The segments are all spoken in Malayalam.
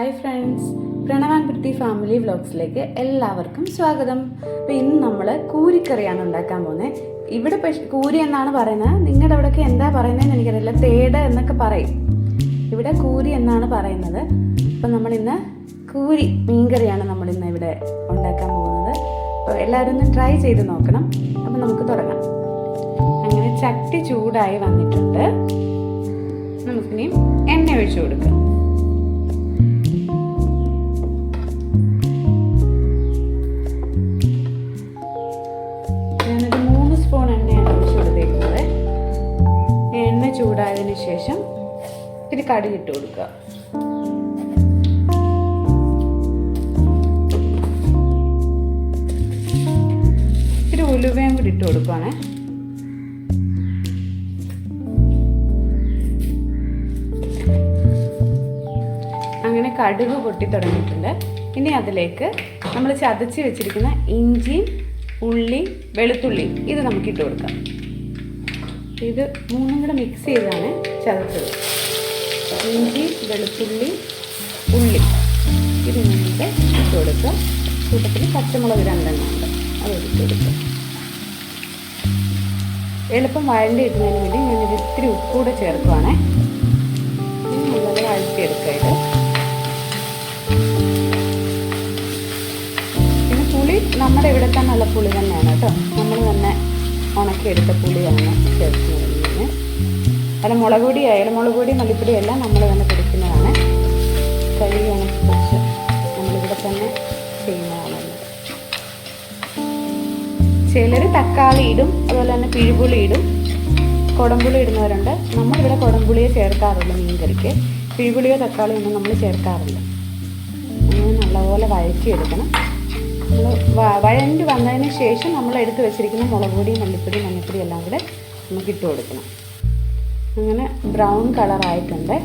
Hi friends Pranavan Prithvi family വ്ലോഗ്സിലേക്ക് എല്ലാവർക്കും സ്വാഗതം. അപ്പോൾ ഇന്ന് നമ്മൾ കൂരിക്കറിയാണ് ഉണ്ടാക്കാൻ പോകുന്നത് ഇവിടെ കൂരി എന്നാണ് പറയുന്നത്. നിങ്ങളുടെ അവിടെയൊക്കെ എന്താ പറയുന്നതെന്ന് എനിക്കറിയില്ല. തേട് എന്നൊക്കെ പറയും. ഇവിടെ കൂരി എന്നാണ് പറയുന്നത്. അപ്പോൾ നമ്മൾ ഇന്ന് കൂരി മീൻകറിയാണ് നമ്മൾ ഇന്ന് ഇവിടെ ഉണ്ടാക്കാൻ പോകുന്നത്. അപ്പോൾ എല്ലാവരും ഒന്ന് ട്രൈ ചെയ്ത് നോക്കണം. അപ്പോൾ നമുക്ക് തുടങ്ങാം. അങ്ങനെ ചട്ടി ചൂടായി വന്നിട്ടുണ്ട്. നമുക്കിനി എണ്ണ ഒഴിച്ചു കൊടുക്കാം. സ്പൂൺ എണ്ണയാണ് ഒഴിച്ച് കൊടുത്തേക്കുന്നത് എണ്ണ ചൂടായതിനു ശേഷം ഇത്തിരി കടി ഇട്ട് കൊടുക്കുക. ഇത്തിരി ഉലുവയും കൂടി ഇട്ട് കൊടുക്കുകയാണേ അങ്ങനെ കടുക് പൊട്ടി തുടങ്ങിയിട്ടുണ്ട്. ഇനി അതിലേക്ക് നമ്മൾ ചതച്ച് വെച്ചിരിക്കുന്ന ഇഞ്ചിയും ഉള്ളി വെളുത്തുള്ളി ഇത് നമുക്ക് ഇട്ട് കൊടുക്കാം. ഇത് മൂന്നും കൂടെ മിക്സ് ചെയ്താണ് ചതച്ചത്. ഇഞ്ചി വെളുത്തുള്ളി ഉള്ളി. ഇത് നമുക്ക് ഇട്ട് കൊടുക്കുക കൂട്ടത്തിൽ പച്ചമുളക് രണ്ടെണ്ണം ഉണ്ട്. അത് ഇട്ട് കൊടുക്കുക എളുപ്പം വഴണ്ടി ഇടുന്നതിന് വേണ്ടി ഞാനിത് ഇത്തിരി ഉപ്പ് കൂടെ ചേർക്കുവാണേ. നമ്മുടെ ഇവിടുത്തെ നല്ല പുളി തന്നെയാണ് കേട്ടോ. നമ്മൾ തന്നെ ഉണക്കിയെടുത്ത പുളിയാണ് ചേർക്കുന്നത്. ഇതിന് അല്ല മുളക് പൊടി ആയാലും മുളക് പൊടി മല്ലിപ്പൊടി എല്ലാം നമ്മൾ തന്നെ പിടിക്കുന്നതാണ്. കഴുകി ഉണക്കി പൊടിച്ച് നമ്മളിവിടെ തന്നെ ചെയ്യുന്നതാണ്. ചിലർ തക്കാളി ഇടും അതുപോലെ തന്നെ പിഴുപുളി ഇടും. കുടംപുളി ഇടുന്നവരുണ്ട്. നമ്മളിവിടെ കുടംപുളിയെ ചേർക്കാറുള്ളൂ മീൻകറിക്ക്. പിഴുപുളിയോ തക്കാളിയോ ഒന്നും നമ്മൾ ചേർക്കാറില്ല. അങ്ങനെ നല്ലപോലെ വഴറ്റിയെടുക്കണം. നമ്മൾ വഴണ്ടി വന്നതിന് ശേഷം നമ്മൾ എടുത്ത് വെച്ചിരിക്കുന്ന മുളക് പൊടി മല്ലിപ്പൊടി മഞ്ഞൾപ്പൊടി എല്ലാം കൂടെ നമുക്ക് ഇട്ട് കൊടുക്കണം. അങ്ങനെ ബ്രൗൺ കളറായിട്ടുണ്ട്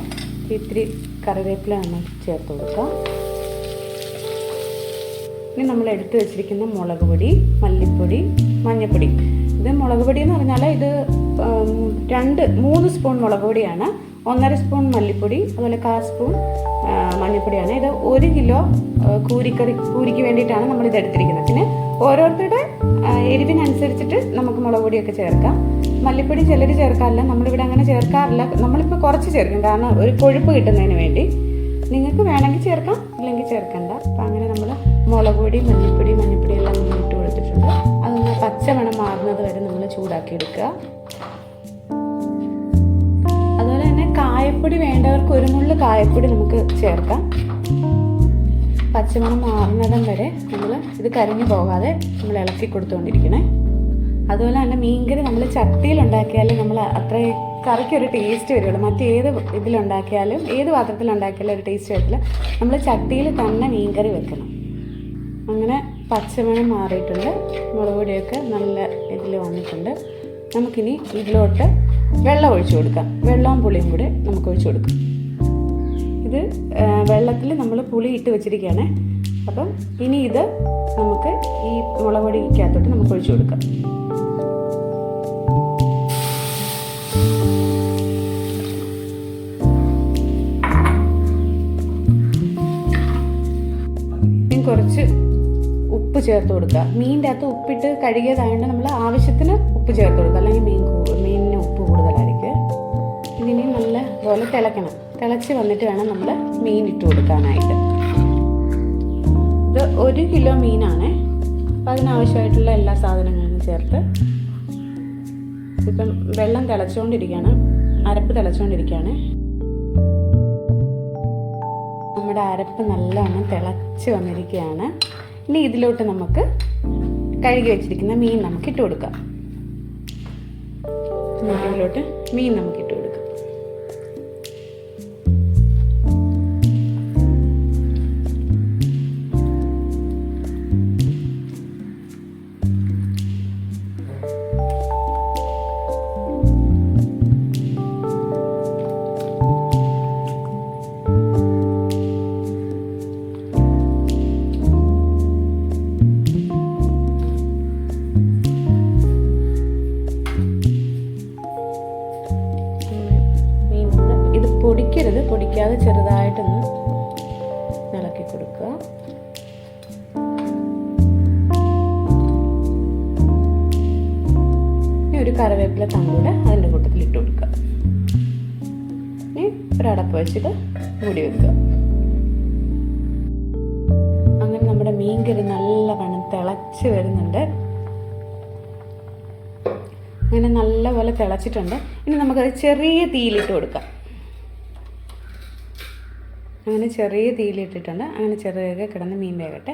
ഇത്തിരി കറിവേപ്പില നമ്മൾ ചേർത്ത് കൊടുക്കാം. ഇനി നമ്മൾ എടുത്ത് വെച്ചിരിക്കുന്ന മുളക് പൊടി മല്ലിപ്പൊടി മഞ്ഞൾപ്പൊടി ഇത് മുളക് പൊടി എന്ന് പറഞ്ഞാൽ ഇത് രണ്ട് മൂന്ന് സ്പൂൺ മുളക് പൊടിയാണ്. ഒന്നര സ്പൂൺ മല്ലിപ്പൊടി അതുപോലെ കാ സ്പൂൺ മഞ്ഞൾപ്പൊടിയാണ്. ഇത് ഒരു കിലോ കൂരിക്കറി കൂരിക്ക് വേണ്ടിയിട്ടാണ് നമ്മൾ ഇത് എടുത്തിരിക്കുന്നത്. പിന്നെ ഓരോരുത്തരുടെ എരിവിനനുസരിച്ചിട്ട് നമുക്ക് മുളക് പൊടിയൊക്കെ ചേർക്കാം. മല്ലിപ്പൊടി ചിലർ ചേർക്കാറില്ല നമ്മളിവിടെ അങ്ങനെ ചേർക്കാറില്ല. നമ്മളിപ്പോൾ കുറച്ച് ചേർക്കും കാരണം ഒരു കൊഴുപ്പ് കിട്ടുന്നതിന് വേണ്ടി. നിങ്ങൾക്ക് വേണമെങ്കിൽ ചേർക്കാം ഇല്ലെങ്കിൽ ചേർക്കണ്ട. അപ്പം അങ്ങനെ നമ്മൾ മുളക് പൊടി മല്ലിപ്പൊടി മഞ്ഞൾപ്പൊടി എല്ലാം നമ്മൾ ഇട്ട് കൊടുത്തിട്ടുണ്ട്. അതൊന്ന് പച്ചമണം മാറുന്നത് വരെ നമ്മൾ ചൂടാക്കി എടുക്കുക. കായപ്പൊടി വേണ്ടവർക്ക് ഒരു നുള്ളു കായപ്പൊടി നമുക്ക് ചേർക്കാം. പച്ചമണം മാറുന്നതും വരെ നമ്മൾ ഇത് കരിഞ്ഞു പോകാതെ നമ്മൾ ഇളക്കി കൊടുത്തുകൊണ്ടിരിക്കണേ. അതുപോലെ തന്നെ മീൻകറി നമ്മൾ ചട്ടിയിൽ ഉണ്ടാക്കിയാലും നമ്മൾ അത്ര കറിക്കൊരു ടേസ്റ്റ് വരുള്ളൂ. മറ്റേത് ഇതിലുണ്ടാക്കിയാലും ഏത് പാത്രത്തിലുണ്ടാക്കിയാലും ഒരു ടേസ്റ്റ് വരത്തില്ല. നമ്മൾ ചട്ടിയിൽ തന്നെ മീൻകറി വെക്കണം. അങ്ങനെ പച്ചമണം മാറിയിട്ടുണ്ട്. മുളക് പൊടിയൊക്കെ നല്ല ഇതിൽ വന്നിട്ടുണ്ട്. നമുക്കിനി ഇതിലോട്ട് വെള്ളം ഒഴിച്ചു കൊടുക്കാം. വെള്ളവും പുളിയും കൂടെ നമുക്ക് ഒഴിച്ചു കൊടുക്കാം. ഇത് വെള്ളത്തിൽ നമ്മൾ പുളി ഇട്ട് വെച്ചിരിക്കുകയാണ്. അപ്പം ഇനി ഇത് നമുക്ക് ഈ മുളകൊടിക്കകത്തോട്ട് നമുക്ക് ഒഴിച്ചു കൊടുക്കാം. കുറച്ച് ഉപ്പ് ചേർത്ത് കൊടുക്കുക മീനിന്റെ അകത്ത് ഉപ്പിട്ട് കഴുകിയതായതുകൊണ്ട് നമ്മൾ ആവശ്യത്തിന് ഉപ്പ് ചേർത്ത് കൊടുക്കുക. അല്ലെങ്കിൽ മീൻ മീനിന് ഉപ്പ് കൂടുതലായിരിക്കും. ഇതിനെ നല്ല പോലെ തിളയ്ക്കണം. തിളച്ച് വന്നിട്ട് വേണം നമ്മൾ മീൻ ഇട്ട് കൊടുക്കാനായിട്ട്. ഇത് ഒരു കിലോ മീനാണ്. അപ്പം അതിനാവശ്യമായിട്ടുള്ള എല്ലാ സാധനങ്ങളും ചേർത്ത് ഇപ്പം വെള്ളം തിളച്ചുകൊണ്ടിരിക്കുകയാണ് അരപ്പ് തിളച്ചുകൊണ്ടിരിക്കുകയാണ് നമ്മുടെ അരപ്പ് നല്ലവണ്ണം തിളച്ച് വന്നിരിക്കുകയാണ് ഇനി ഇതിലോട്ട് നമുക്ക് കഴുകി വെച്ചിരിക്കുന്ന മീൻ നമുക്ക് ഇട്ട് കൊടുക്കാം. നോട്ടിലോട്ട് മീൻ നമുക്കിട്ട് പിടിക്കാതെ ചെറുതായിട്ടൊന്ന് ഇളക്കി കൊടുക്കുക. ഇനി ഒരു കറിവേപ്പില തമ്മൂടെ അതിന്റെ കൂട്ടത്തിൽ ഇട്ട് കൊടുക്കുക. ഇനി ഒരടപ്പ് വെച്ചിട്ട് കൂടി വെക്കുക. അങ്ങനെ നമ്മുടെ മീൻകറി നല്ല പണം തിളച്ച് വരുന്നുണ്ട്. അങ്ങനെ നല്ലപോലെ തിളച്ചിട്ടുണ്ട്. ഇനി നമുക്കത് ചെറിയ തീയിലിട്ട് കൊടുക്കാം. അങ്ങനെ ചെറിയ തീയിലിട്ടിട്ടുണ്ട്. അങ്ങനെ ചെറിയ കിടന്ന് മീൻ വേകട്ടെ.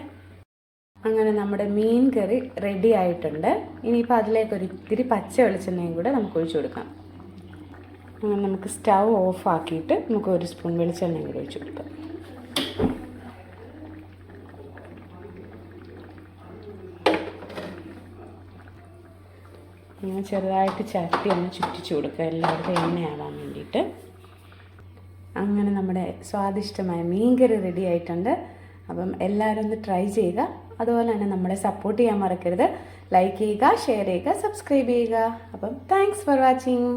അങ്ങനെ നമ്മുടെ മീൻ കറി റെഡി ആയിട്ടുണ്ട്. ഇനിയിപ്പോൾ അതിലേക്ക് ഒരു ഇത്തിരി പച്ച വെളിച്ചെണ്ണയും കൂടെ നമുക്ക് ഒഴിച്ചു കൊടുക്കാം. അങ്ങനെ നമുക്ക് സ്റ്റവ് ഓഫ് ആക്കിയിട്ട് നമുക്ക് ഒരു സ്പൂൺ വെളിച്ചെണ്ണയും കൂടെ ഒഴിച്ചു കൊടുക്കാം. ഇങ്ങനെ ചെറുതായിട്ട് ചട്ടി ഒന്ന് ചുറ്റിച്ചു കൊടുക്കുക. എല്ലാവരുടെയും എണ്ണയാവാൻ വേണ്ടിയിട്ട്. അങ്ങനെ നമ്മുടെ സ്വാദിഷ്ടമായ മീൻകറി റെഡി ആയിട്ടുണ്ട്. അപ്പം എല്ലാവരും ഒന്ന് ട്രൈ ചെയ്യുക. അതുപോലെ തന്നെ നമ്മളെ സപ്പോർട്ട് ചെയ്യാൻ മറക്കരുത്. ലൈക്ക് ചെയ്യുക ഷെയർ ചെയ്യുക സബ്സ്ക്രൈബ് ചെയ്യുക. അപ്പം താങ്ക്സ് ഫോർ വാച്ചിങ്